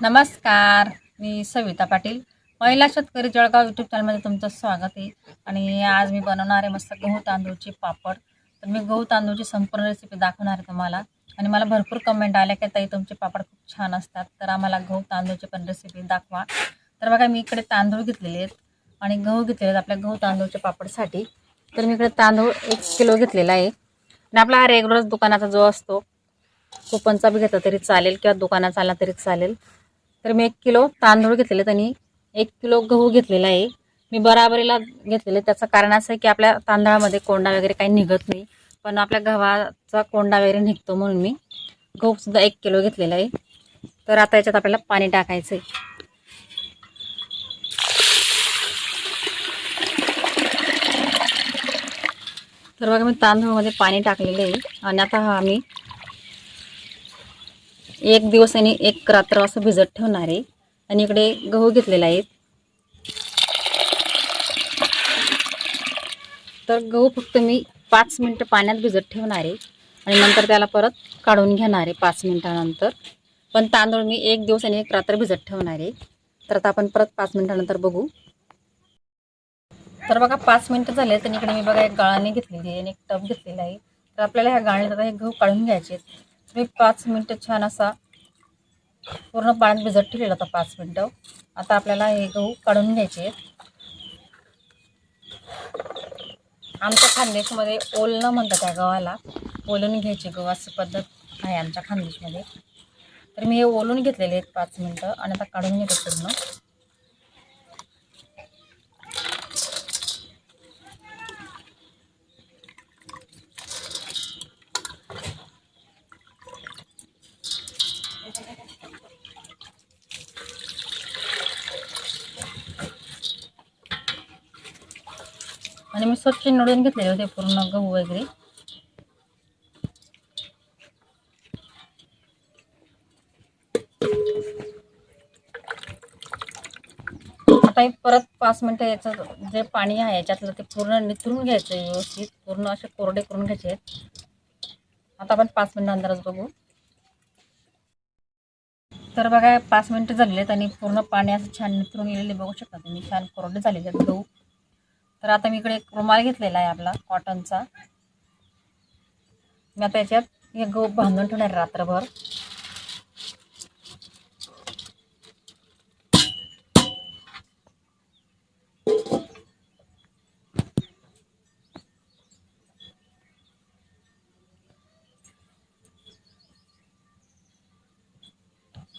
नमस्कार मी सविता पाटील. महिला शेतकरी जळगाव यूट्यूब चॅनलमध्ये तुमचं स्वागत आहे. आणि आज मी बनवणार आहे मस्त गहू तांदूळची पापड. तर मी गहू तांदूळची संपूर्ण रेसिपी दाखवणार आहे तुम्हाला. आणि मला भरपूर कमेंट आल्या की ताई तुमचे पापड खूप छान असतात. तर आम्हाला गहू तांदूळची पण रेसिपी दाखवा. तर बघा मी इकडे तांदूळ घेतलेले आहेत. आणि गहू घेतलेले आहेत आपल्या गहू तांदूळच्या पापडसाठी. तर मी इकडे तांदूळ एक किलो घेतलेला आहे. आणि आपला हा रेग्युलर दुकानाचा जो असतो कुपनचा बी घेतला तरी चालेल किंवा दुकानात आला तरी चालेल. तर मी एक किलो तांदूळ घेतलेले त्यांनी आणि एक किलो गहू घेतलेला आहे. मी बराबरीला घेतलेले त्याचं कारण असं आहे की आपल्या तांदळामध्ये कोंडा वगैरे काही निघत नाही पण आपल्या गव्हाचा कोंडा वगैरे निघतो म्हणून मी गहूसुद्धा एक किलो घेतलेला आहे. तर आता याच्यात आपल्याला पाणी टाकायचं आहे. तर बघा मी तांदूळमध्ये पाणी टाकलेलं आहे. आणि आता हा आम्ही एक दिवस आणि एक रात्र असं भिजत ठेवणार आहे. आणि इकडे गहू घेतलेला आहे. तर गहू फक्त मी पाच मिनटं पाण्यात भिजत ठेवणार आहे. आणि नंतर त्याला परत काढून घेणार आहे पाच मिनटानंतर. पण तांदूळ मी एक दिवस आणि एक रात्र भिजत ठेवणार आहे. तर आता आपण परत पाच मिनटानंतर बघू. तर बघा पाच मिनटं झाले तर इकडे मी बघा एक गाळाने घेतलेली आहे आणि एक टब घेतलेला आहे. तर आपल्याला ह्या गाळणीत आता हे गहू काढून घ्यायचे आहेत. मी पाच मिनटं छान असा पूर्ण पाण्यात भिजत ठेवलेला होता पाच मिनटं. आता आपल्याला हे गहू काढून घ्यायचे आहेत. आमच्या खानदेशमध्ये ओलणं म्हणतात त्या गव्हाला. ओलून घ्यायची गहू अशी पद्धत आहे आमच्या खानदेशमध्ये. तर मी हे ओलून घेतलेले आहेत पाच मिनटं आणि आता काढून घेते पूर्ण. स्वच्छ निवडून घेतलेले होते पूर्ण गहू वगैरे. आता परत पाच मिनटं याचं जे पाणी आहे याच्यातलं ते पूर्ण निथरून घ्यायचं व्यवस्थित. पूर्ण असे कोरडे करून घ्यायचे आता आपण पाच मिनिटानंतरच बघू. तर बघा पाच मिनटं झालेले आहेत आणि पूर्ण पाणी असं छान निथरून गेलेले बघू शकता तुम्ही छान कोरडे झालेले आहेत गहू. तर आता मी इकडे एक रुमाल घेतलेला आहे आपला कॉटनचा मी आता याच्यात हे गहू बांधून ठेवणार रात्रभर.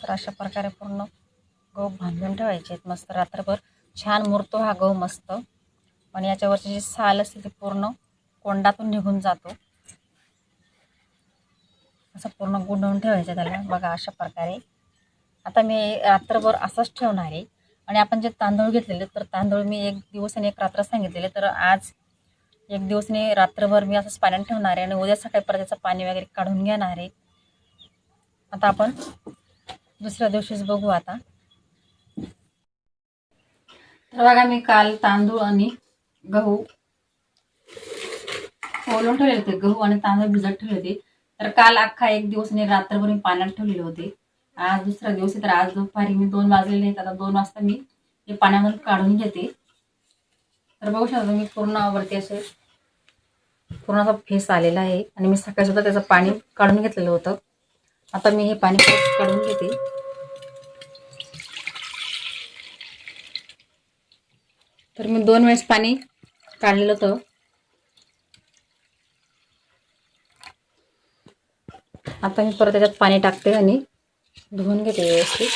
तर अशा प्रकारे पूर्ण गहू बांधून ठेवायचे आहेत मस्त रात्रभर. छान मुरतो हा गहू मस्त. आणि याच्यावरची जी साल असते ती पूर्ण कोंडातून निघून जातो. असं पूर्ण गुंडवून ठेवायचं त्याला. बघा अशा प्रकारे. आता मी रात्रभर असंच ठेवणार आहे. आणि आपण जे तांदूळ घेतलेले तर तांदूळ मी एक दिवस आणि एक रात्र सांगितलेले तर आज एक दिवस आणि रात्रभर मी असंच पाण्यात ठेवणार आहे आणि उद्या सकाळी परत त्याचं पाणी वगैरे काढून घेणार आहे. आता आपण दुसऱ्या दिवशीच बघू आता. तर बघा मी काल तांदूळ आणि गहू. ओलून ठेवले होते गहू आणि तांदूळ भिजत ठेवले होते. तर काल अख्खा एक दिवस आणि रात्रभर मी पाण्यात ठेवलेले होते. आज दुसरा दिवस आहे तर आज दुपारी मी दोन वाजलेले आहेत. आता दोन वाजता मी हे पाण्यामधून काढून घेते. तर बघू शकता मी पूर्ण वरती असे पूर्ण असा फेस आलेला आहे. आणि मी सकाळी सुद्धा त्याचं पाणी काढून घेतलेलं होतं. आता मी हे पाणी काढून घेते. तर मी दोन वेळेस पाणी काढलेलं होतं आता मी परत त्याच्यात पाणी टाकते आणि धुवून घेते व्यवस्थित.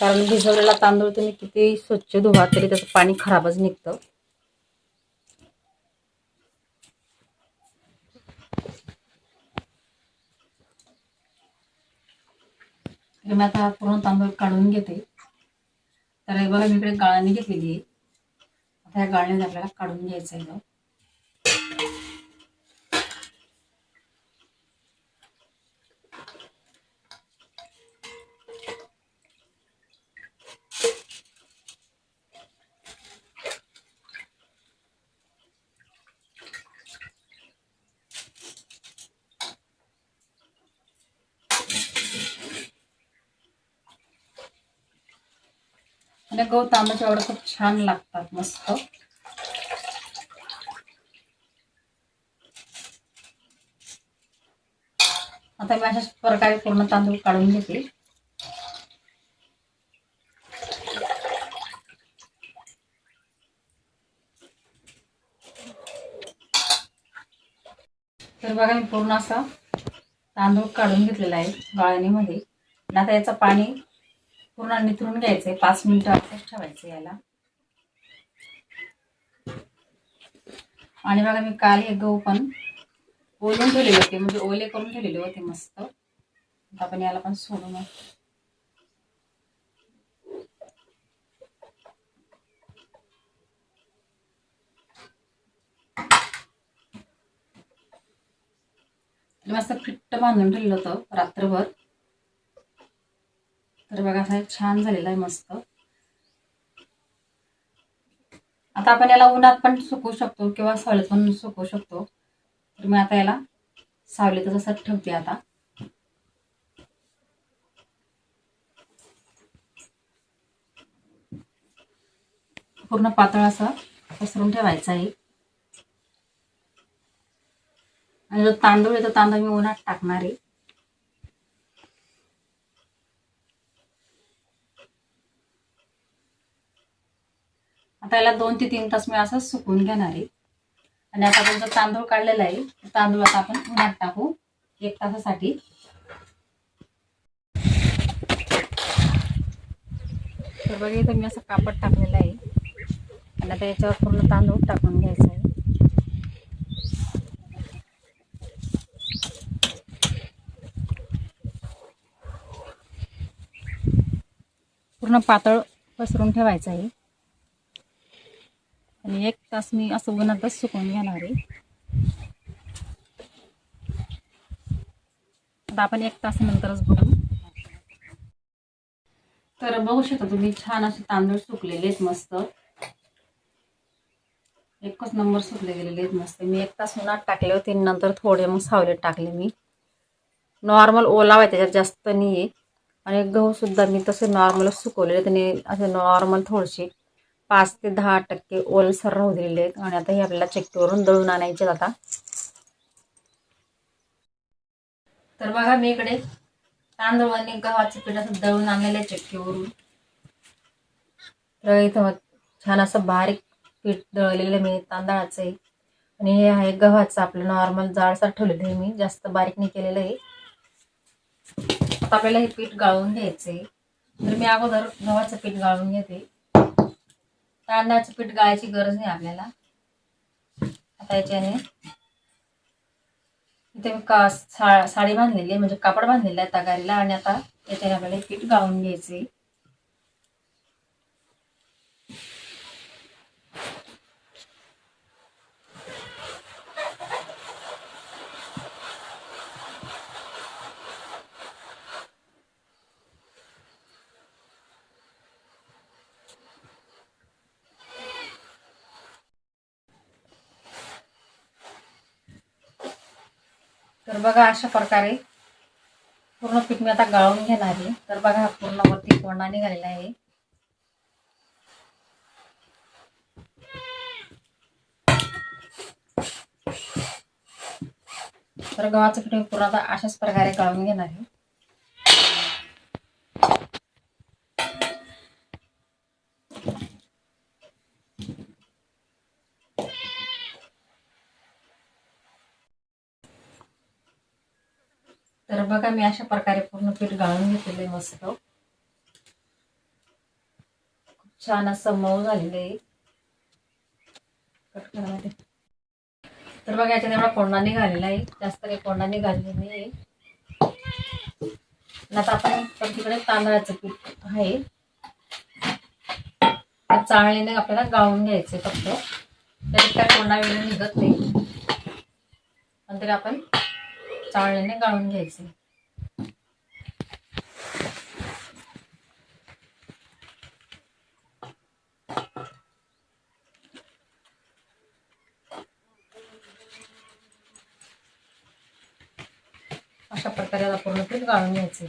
कारण भिजवलेला तांदूळ तुम्ही किती स्वच्छ धुवा तरी त्याचं पाणी खराबच निघतं. मी आता पूर्ण तांदूळ काढून घेते. तर हे बघा मी इकडे गाळणी घेतलेली आहे. आता ह्या गाळणीत आपल्याला काढून घ्यायचं आहे. आपल्या गहू तांदूळच्या वड्या खूप छान लागतात मस्त. आता मी अशाच प्रकारे पूर्ण तांदूळ काढून घेते. तर बघा मी पूर्ण असा तांदूळ काढून घेतलेला आहे गाळणीमध्ये. आता याचं पाणी पूर्ण निथरून घ्यायचंय पाच मिनिटं असंच ठेवायचं याला. आणि बघा मी काल हे गहू पण ओलून ठेवलेले होते. म्हणजे ओले करून ठेवलेले होते मस्त. आपण याला पण सोडू मस्त फिट्ट बांधून ठेवलेलं होतं रात्रभर. तर बघा असं छान झालेलं आहे मस्त. आता आपण याला उन्हात पण सुकवू शकतो किंवा सावलीत पण सुकवू शकतो. तर मी आता याला सावलीतच असं ठेवते आता. पूर्ण पातळ असं पसरून ठेवायचं आहे. आणि जो तांदूळ आहे तो तांदूळ मी उन्हात टाकणार आहे. आता याला दोन ते तीन तास मी असं सुकून घेणार आहे. आणि आता आपण जो तांदूळ काढलेला आहे तांदूळ आता आपण उन्हात टाकू एक तासासाठी. तर बघा इथं मी असं कापड टाकलेलं आहे. आणि आता याच्यावर पूर्ण तांदूळ टाकून घ्यायचा आहे. पूर्ण पातळ पसरून ठेवायचं आहे. आणि एक तास मी असं उन्हातच सुकवून घेणार आहे. आता आपण एक तासानंतरच बघू. तर बघू शकता तुम्ही छान असे तांदूळ सुकलेले आहेत मस्त. एकच नंबर सुकले गेलेले आहेत मस्त. मी एक तास उन्हात टाकले होते नंतर थोडे मग सावलेत टाकले मी. नॉर्मल ओलावा आहे त्याच्यात जास्त नाही आहे आणि गहू सुद्धा मी तसे नॉर्मलच सुकवलेले त्याने असे नॉर्मल थोडेसे पाच ते दहा टक्के ओलसर राहू दिलेले आहेत आणि आता हे आपल्याला चक्कीवरून दळून आणायचे आता. तर बघा मी इकडे तांदूळ आणि गव्हाचं पीठ असं दळून आणलेलं आहे चक्कीवरून. तर इथं छान असं बारीक पीठ दळलेलं मी तांदळाचं आहे. आणि हे आहे गव्हाचं आपलं नॉर्मल जाडसर ठेवलेलं आहे मी जास्त बारीक नाही केलेलं आहे. आता आपल्याला हे पीठ गाळून घ्यायचंय. तर मी अगोदर गव्हाचं पीठ गाळून घेते. तांदळाचं पीठ गाळायची गरज नाही आपल्याला. आता याच्याने इथे मी का सा साडी बांधलेली आहे म्हणजे कापड बांधलेला आहे तगारीला आणि आता याच्याने आपल्याला पीठ गाळून घ्यायचे तर बघा अशा प्रकारे पूर्ण पीठ मी आता गाळून घेणार आहे. तर बघा हा पूर्ण वरती कोंडा निघालेला आहे. तर गव्हाचं पीठ मी पूर्ण आता अशाच प्रकारे गाळून घेणार आहे. बघा मी अशा प्रकारे पूर्ण पीठ गाळून घेतलेलं आहे मस्त. खूप छान असं मऊ झालेलं आहे. कट करामध्ये तर बघा याच्यात एवढा कोंडा निघालेला आहे. जास्त काही कोंडा निघालेला नाही आता आपण तिकडे तांदळाचं पीठ आहे. चाळणीने आपल्याला गाळून घ्यायचे फक्त. त्याच्यात काय कोंडा वेळ निघत नाही. पण तरी आपण चाळणीने गाळून घ्यायचे अशा प्रकारे पूर्ण पीठ गाळून घ्यायचे.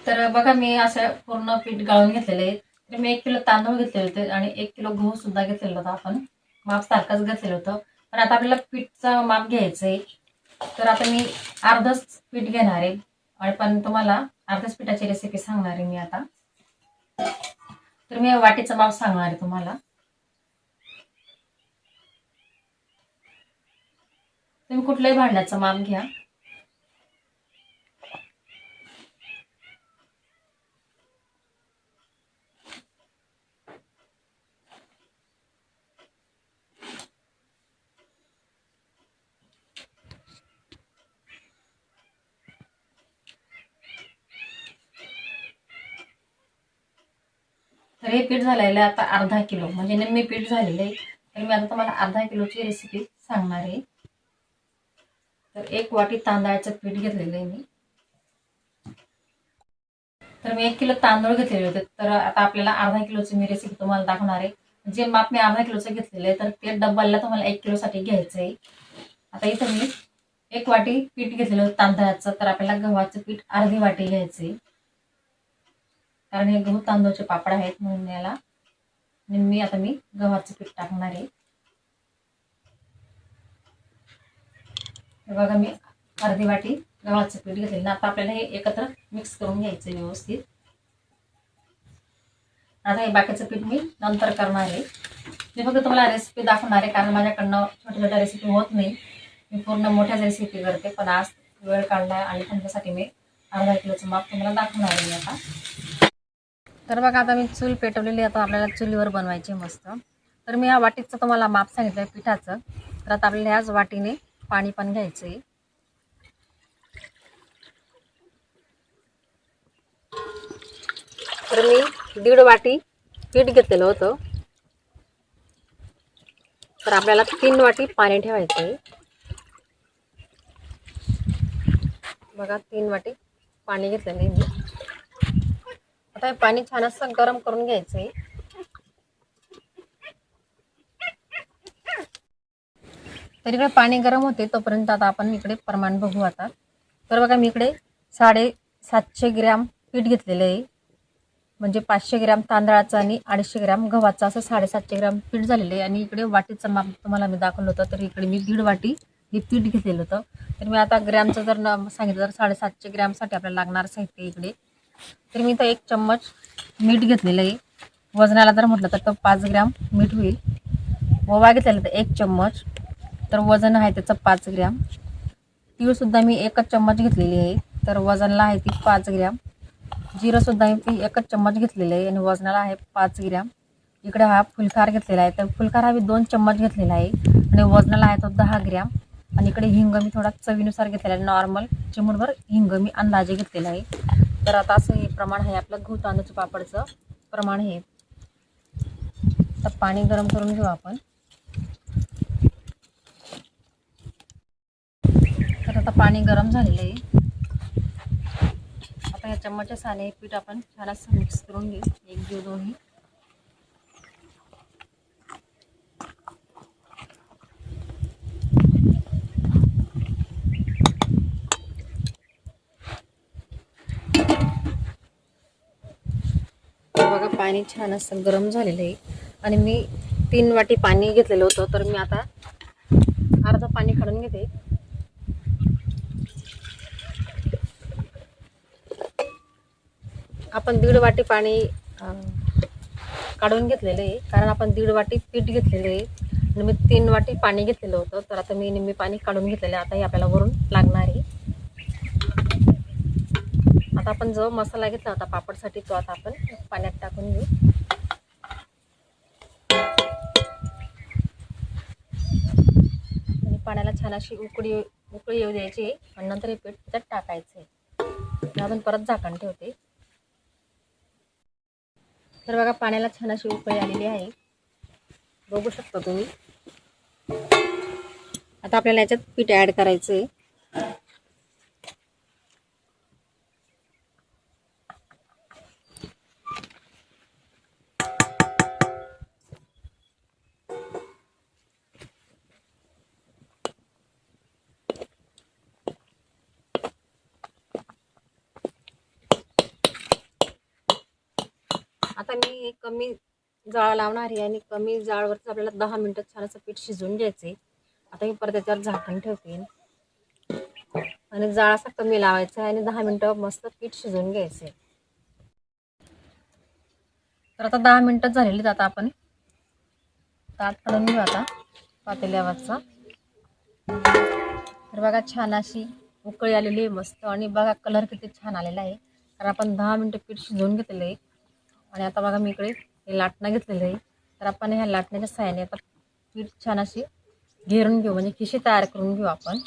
तर बघा मी असं पूर्ण पीठ गाळून घेतलेलं आहे. तर मी एक किलो तांदूळ घेतलेले होते आणि एक किलो गहू सुद्धा घेतलेला होता आपण. माप सारखंच घेतलेलं होतं. पण आता आपल्याला पीठचं माप घ्यायचं आहे. तर आता मी अर्धच पीठ घेणार आहे. आणि पण तुम्हाला अर्ध्याच पिठाची रेसिपी सांगणार आहे मी आता. तर मी वाटीचं माप सांगणार आहे तुम्हाला. तुम्ही कुठल्याही भांड्याचं माप घ्या. तर हे पीठ झालेलं आहे आता अर्धा किलो. म्हणजे निम्मे पीठ झालेलं आहे. तर मी आता तुम्हाला अर्धा किलोची रेसिपी सांगणार आहे. तर एक वाटी तांदळाचं पीठ घेतलेलं आहे मी. तर मी एक किलो तांदूळ घेतलेले होते. तर आता आपल्याला अर्धा किलोची मी रेसिपी तुम्हाला दाखवणार आहे. जे माप मी अर्धा किलोचं घेतलेलं आहे तर ते डब्बाला तुम्हाला एक किलोसाठी घ्यायचं आहे. आता इथं मी एक वाटी पीठ घेतलेलं होतं तांदळाचं. तर आपल्याला गव्हाचं पीठ अर्धी वाटी घ्यायचं आहे कारण हे गहू तांदूळचे पापड आहेत म्हणून याला. मी आता मी गव्हाचं पीठ टाकणार आहे. हे बघा मी अर्धी वाटी गव्हाचं पीठ घेतलेलं. आता आपल्याला हे एकत्र मिक्स करून घ्यायचं व्यवस्थित. आता हे बाकीचं पीठ मी नंतर करणार आहे. मी फक्त तुम्हाला रेसिपी दाखवणार आहे कारण माझ्याकडनं छोट्या छोट्या रेसिपी होत नाही. मी पूर्ण मोठ्याच रेसिपी करते पण आज वेळ काढला आणि तुमच्यासाठी मी अर्धा किलोचं माप तुम्हाला दाखवणार आहे आता. तर बघा आता मी चूल पेटवलेली आता आपल्याला चुलीवर बनवायची मस्त. तर मी या वाटीचं तुम्हाला माप सांगितलं आहे पिठाचं. तर आता आपल्याला ह्याच वाटीने पाणी पण घ्यायचं आहे तर मी दीड वाटी पीठ घेतलेलं होतं. तर आपल्याला तीन वाटी पाणी ठेवायचं आहे बघा तीन वाटी पाणी घेतलेलं आहे आता हे पाणी छान असं गरम करून घ्यायचं आहे तर इकडे पाणी गरम होते तोपर्यंत आता आपण इकडे प्रमाण बघू आता. तर बघा मी इकडे साडे सातशे ग्रॅम पीठ घेतलेलं आहे. म्हणजे पाचशे ग्रॅम तांदळाचं आणि अडीचशे ग्रॅम गव्हाचं असं साडेसातशे ग्रॅम पीठ झालेलं आहे. आणि इकडे वाटीचं माप तुम्हाला मी दाखवलं होतं तर इकडे मी दीड वाटी हे पीठ घेतलेलं होतं. तर मी आता ग्रॅमचं जर न सांगितलं तर साडेसातशे ग्रॅमसाठी आपल्याला लागणार साहित्य इकडे. तर मी इथं एक चम्मच मीठ घेतलेलं आहे. वजनाला जर म्हटलं तर तो पाच ग्रॅम मीठ होईल. ओवा घेतलेला तर एक चम्मच. तर वजन आहे त्याचं पाच ग्रॅम. तीळसुद्धा मी एकच चम्मच घेतलेली आहे. तर वजनला आहे ती पाच ग्रॅम. जिरंसुद्धा मी एकच चम्मच घेतलेली आहे आणि वजनाला आहे पाच ग्रॅम. इकडे हा फुलखार घेतलेला आहे. तर फुलखार हा मी दोन चम्मच घेतलेला आहे आणि वजनाला आहे तो दहा ग्रॅम. आणि इकडे हिंग मी थोडा चवीनुसार घेतलेला आहे. नॉर्मल चिमूटभर हिंग मी अंदाजे घेतलेला आहे. तर आता असं हे प्रमाण आहे आपलं गहू तांदूळच्या पापडचं प्रमाण हे. तर पाणी गरम करून घेऊ आपण तर आता पाणी गरम झालेलं आहे. आता या चम्मचच्या साने पीठ आपण छान असं मिक्स करून घेऊ. एक जीव दोन्ही बघा पाणी छान असं गरम झालेलं आहे. आणि मी तीन वाटी पाणी घेतलेलं होतं तर मी आता अर्ध पाणी काढून घेते. आपण दीड वाटी पाणी काढून घेतलेलं आहे. कारण आपण दीड वाटी पीठ घेतलेलं आहे. आणि मी तीन वाटी पाणी घेतलेलं होतं. तर आता मी निम्मी पाणी काढून घेतलेलं आहे. आता हे आपल्याला वरून लागणार आहे. आता आपण जो मसाला घेतला होता पापडसाठी तो आता आपण पाण्यात टाकून घेऊ. आणि पाण्याला छान अशी उकळी उकळी येऊ द्यायची आणि नंतर हे पीठ त्याच्यात टाकायचं आहे. आपण परत झाकण ठेवते. तर बघा पाण्याला छान अशी उकळी आलेली आहे. बघू शकता तुम्ही. आता आपल्याला याच्यात पीठ ॲड करायचं आहे आता मी कमी जाळ लावणार आहे आणि कमी जाळवरती आपल्याला दहा मिनटं छान असं पीठ शिजवून घ्यायचे आता मी परत त्याच्यावर झाकण ठेवते. आणि जाळ असा कमी लावायचा आहे आणि दहा मिनटं मस्त पीठ शिजवून घ्यायचे तर आता दहा मिनटं झालेली आता आपण. ताट काढून घेऊ आता पातेल्यावरचा तर बघा छान अशी उकळी आलेली आहे मस्त. आणि बघा कलर किती छान आलेला आहे. कारण आपण दहा मिनटं पीठ शिजवून घेतलेलं आहे. आणि आता बघा मी इकडे हे लाटणं घेतलेलं आहे. तर आपण ह्या लाटण्याच्या साह्याने आता पीठ छान अशी घेरून घेऊ म्हणजे खिशी तयार करून घेऊ आपण.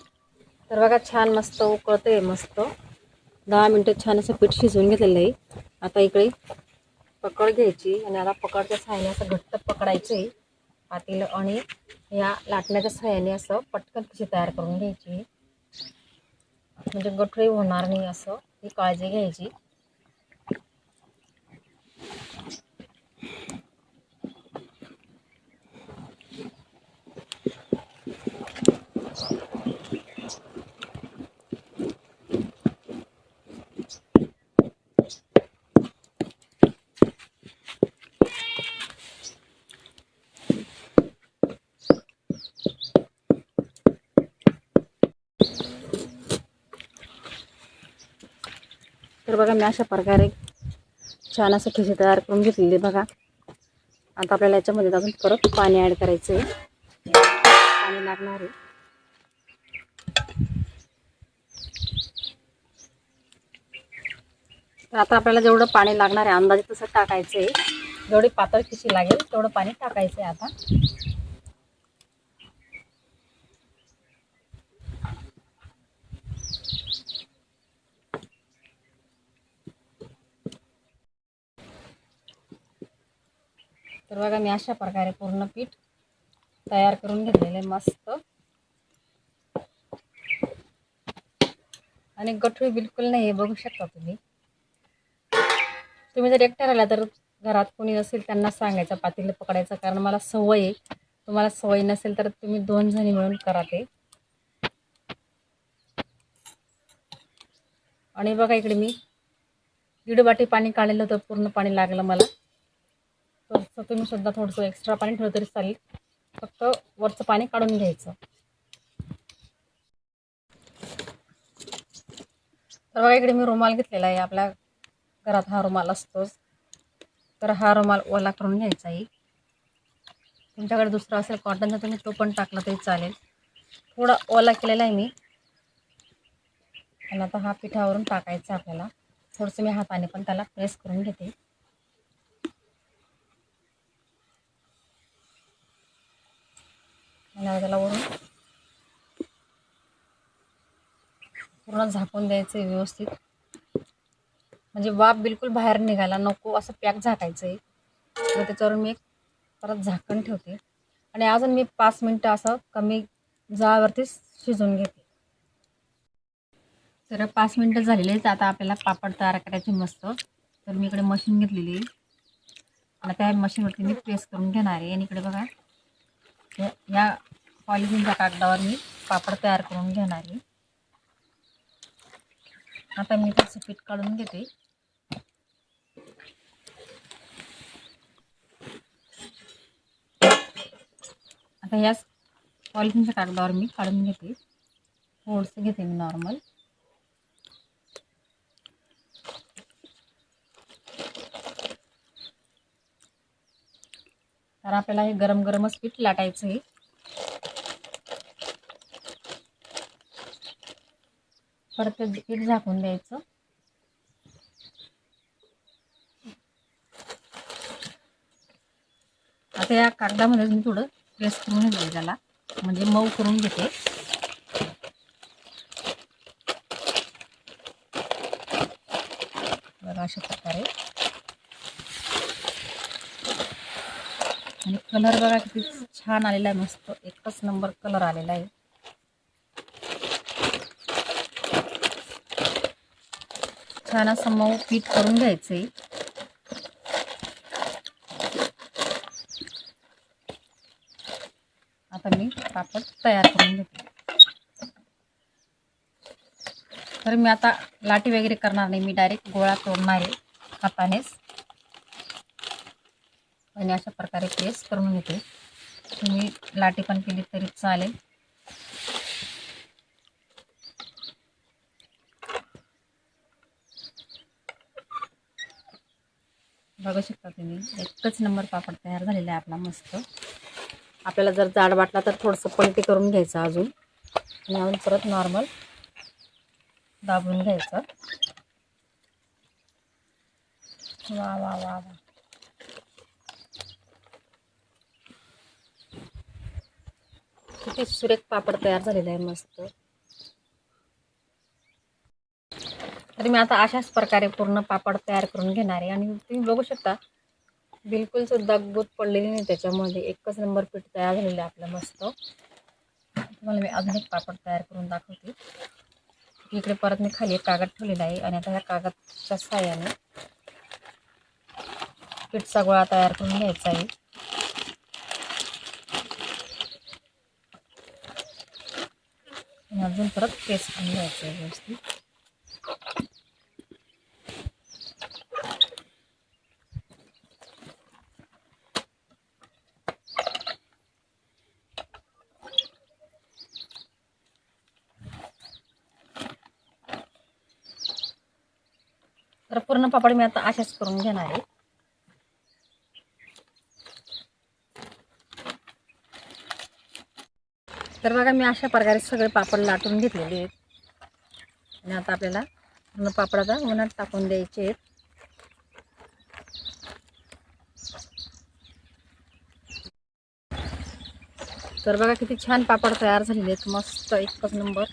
तर बघा छान मस्त उकळते मस्त. दहा मिनटं छान असं पीठ शिजवून घेतलेलं आहे. आता इकडे पकड घ्यायची आणि आता पकडच्या सहाय्याने असं घट्ट पकडायचं आहे पातेलं आणि या लाटण्याच्या सहाय्याने असं पटकन खिशी तयार करून घ्यायची. म्हणजे गठळी होणार नाही असं ही काळजी घ्यायची. तर बघा मी अशा प्रकारे छान असं खिशी तयार करून घेतलेली बघा. आता आपल्याला याच्यामध्ये अजून परत पाणी ॲड करायचं आहे पाणी लागणार आहे. तर आता आपल्याला जेवढं पाणी लागणार आहे अंदाजे तसं टाकायचं आहे जेवढी पातळ खिशी लागेल तेवढं पाणी टाकायचं आहे आता. तर बघा मी अशा प्रकारे पूर्ण पीठ तयार करून घेतलेलं आहे मस्त. आणि गठुळी बिलकुल नाही आहे बघू शकता तुम्ही. तुम्ही जर एकटा राहिला तर घरात कोणी नसेल त्यांना सांगायचं पातील पकडायचं कारण मला सवय आहे. तुम्हाला सवय नसेल तर तुम्ही दोन जणी मिळून करा ते. आणि बघा इकडे मी दीड वाटी पाणी काढलेलं होतं पूर्ण पाणी लागलं मला. असं तुम्ही सुद्धा थोडंसं एक्स्ट्रा पाणी ठेवलं तरी चालेल. फक्त वरचं पाणी काढून घ्यायचं. तर बघा इकडे मी रुमाल घेतलेला आहे. आपल्या घरात हा रुमाल असतोच. तर हा रुमाल ओला करून घ्यायचा आहे. तुमच्याकडे दुसरा असेल कॉटनचा तुम्ही तो पण टाकला तरी चालेल. थोडा ओला केलेला आहे मी. आणि आता हा पिठावरून टाकायचा आपल्याला. थोडंसं मी हाताने पण त्याला प्रेस करून घेते. आणि त्याला वरून पूर्ण झाकून द्यायचं आहे व्यवस्थित. म्हणजे वाफ बिलकुल बाहेर निघायला नको असं पॅक झाकायचं आहे तर त्याच्यावरून मी एक परत झाकण ठेवते. आणि अजून मी पाच मिनटं असं कमी जाळवरती शिजवून घेते. तर पाच मिनटं झालेली आहेत. आता आपल्याला पापड तयार करायचे मस्त. तर मी इकडे मशीन घेतलेली आहे. आणि त्या मशीनवरती मी प्रेस करून घेणार आहे. आणि इकडे बघा या- पॉलिथिनच्या कागदावर मी पापड तयार करून घेणार आहे. आता मी त्याचं पीठ काढून घेते. आता याच पॉलिथिनच्या कागदावर मी काढून घेते. थोडंसं घेते मी नॉर्मल तर आपल्याला हे गरम गरमच पीठ लाटायचं आहे. परत ते पीठ झाकून द्यायचं. आता या कागदामध्ये मी थोडं प्रेस करून घेते त्याला. म्हणजे मऊ करून घेते. बघा अशा प्रकारे आणि कलर बघा किती छान आलेला आहे मस्त. एकच नंबर कलर आलेला आहे. छान असं मऊ पीठ करून घ्यायचं आहे आता मी पापड तयार करून घेते. तर मी आता लाटी वगैरे करणार नाही मी डायरेक्ट गोळा तोडणार आहे हातानेच. आणि अशा प्रकारे प्रेस करून घेते. तुम्ही लाटी पण केली तरी चालेल. बघू शकता तुम्ही एकच नंबर पापड तयार झालेला आहे आपला मस्त. आपल्याला जर जाड वाटला तर थोडंसं पलटी करून घ्यायचं अजून. आणि अजून परत नॉर्मल दाबून घ्यायचं. वा वा वा वा. किती सुरेख पापड तयार झालेला आहे मस्त. तर मी आता अशाच प्रकारे पूर्ण पापड तयार करून घेणार आहे. आणि तुम्ही बघू शकता बिलकुल सुद्धा गुत पडलेली नाही त्याच्यामध्ये. एकच नंबर पीठ तयार झालेलं आहे आपलं मस्त. तुम्हाला मी अजून एक पापड तयार करून दाखवते. इकडे परत मी खाली एक कागद ठेवलेला आहे आणि आता ह्या कागदच्या साह्याने पीठचा गोळा तयार करून घ्यायचा आहे. आणि अजून परत प्रेस करून घ्यायचं आहे व्यवस्थित. तर पूर्ण पापड मी आता अशाच करून घेणार आहे. तर बघा मी अशा प्रकारे सगळे पापड लाटून घेतलेले आहेत. आणि आता आपल्याला पूर्ण पापड आता उन्हात टाकून द्यायचे आहेत. तर बघा किती छान पापड तयार झालेले आहेत. मस्त एकच नंबर.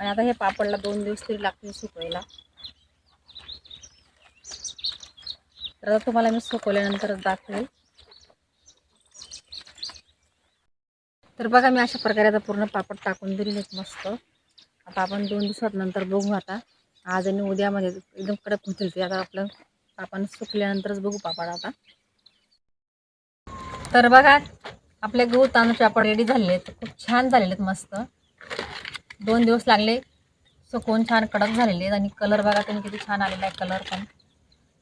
आणि आता हे पापडला दोन दिवस तरी लागतील सुकवायला. तर आता तुम्हाला मी सुकवल्यानंतर दाखवेल. तर बघा मी अशा प्रकारे आता पूर्ण पापड टाकून दिलेले आहेत मस्त. आता आपण दोन दिवसात नंतर बघू आता. आज आणि उद्यामध्ये म्हणजे एकदम कडक होतील ते. आता आपलं पापड सुकल्यानंतरच बघू पापड आता. तर बघा आपले गहू तांदूळ पापड रेडी झालेले आहेत. खूप छान झालेले आहेत मस्त. दोन दिवस लागले सुकवून छान कडक झालेले आहेत. आणि कलर बघा त्यांनी किती छान आलेला आहे कलर पण.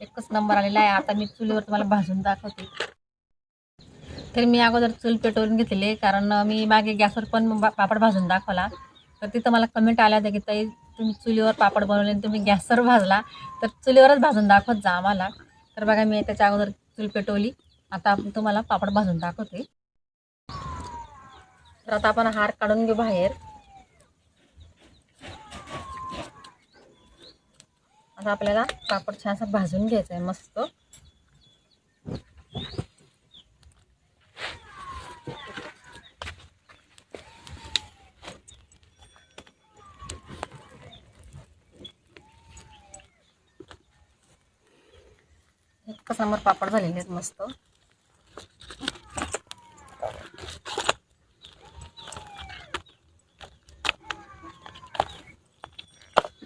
एकच नंबर आलेला आहे. आता मी चुलीवर तुम्हाला भाजून दाखवते. तर मी अगोदर चूल पेटवून घेतले कारण मी मागे गॅसवर पण बा- पापड भाजून दाखवला. तर तिथं मला कमेंट आल्या होत्या की ताई तुम्ही चुलीवर पापड बनवले आणि तुम्ही गॅसवर भाजला तर चुलीवरच भाजून दाखवत जा आम्हाला. तर बघा मी त्याच्या अगोदर चूल पेटवली. आता आपण तुम्हाला पापड भाजून दाखवते. तर आता आपण हार काढून घेऊ बाहेर. आता आपल्याला पापड छान असं भाजून घ्यायचं आहे मस्त. एकच नंबर पापड झालेले आहेत मस्त.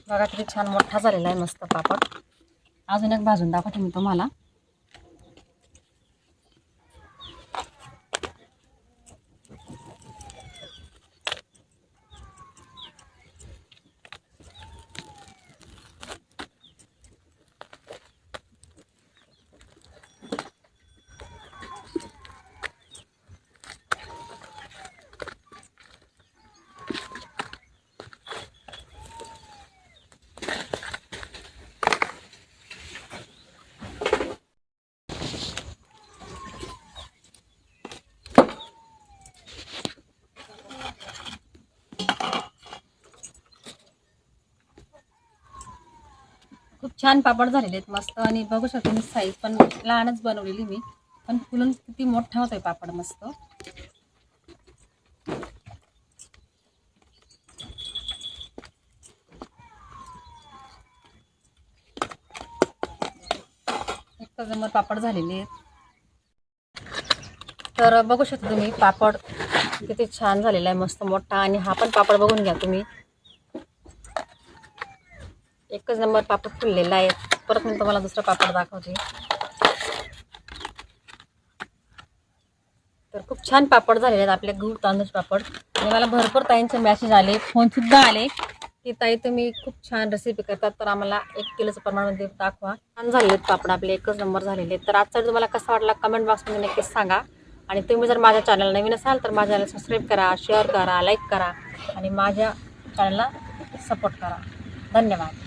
बघा किती छान मोठा झालेला आहे मस्त पापड. अजून एक भाजून दाखवते मी तुम्हाला. छान पापड झालेले आहेत मस्त. आणि बघू शकता मी साईज पण लहानच बनवलेली मी. पण फुलून किती मोठा होतोय पापड मस्त. एकच नंबर पापड झालेले आहेत. तर बघू शकता तुम्ही पापड किती छान झालेला आहे मस्त मोठा. आणि हा पण पापड बघून घ्या तुम्ही. एकच नंबर पापड फुललेला आहे. परत मी तुम्हाला दुसरा पापड दाखवते. तर खूप छान पापड झालेले आहेत आपले गहू तांदूळ पापड. आणि मला भरपूर ताईंचे मॅसेज आले फोनसुद्धा आले की ताई तुम्ही खूप छान रेसिपी करतात. तर आम्हाला एक किलोचं प्रमाणमध्ये दाखवा. छान झालेले आहेत पापड आपले एकच नंबर झालेले आहेत. तर आजचा तुम्हाला कसा वाटला कमेंट बॉक्समध्ये नक्कीच सांगा. आणि तुम्ही जर माझ्या चॅनल नवीन असाल तर माझ्या चॅनल सबस्क्राईब करा शेअर करा लाईक करा. आणि माझ्या चॅनलला सपोर्ट करा. धन्यवाद.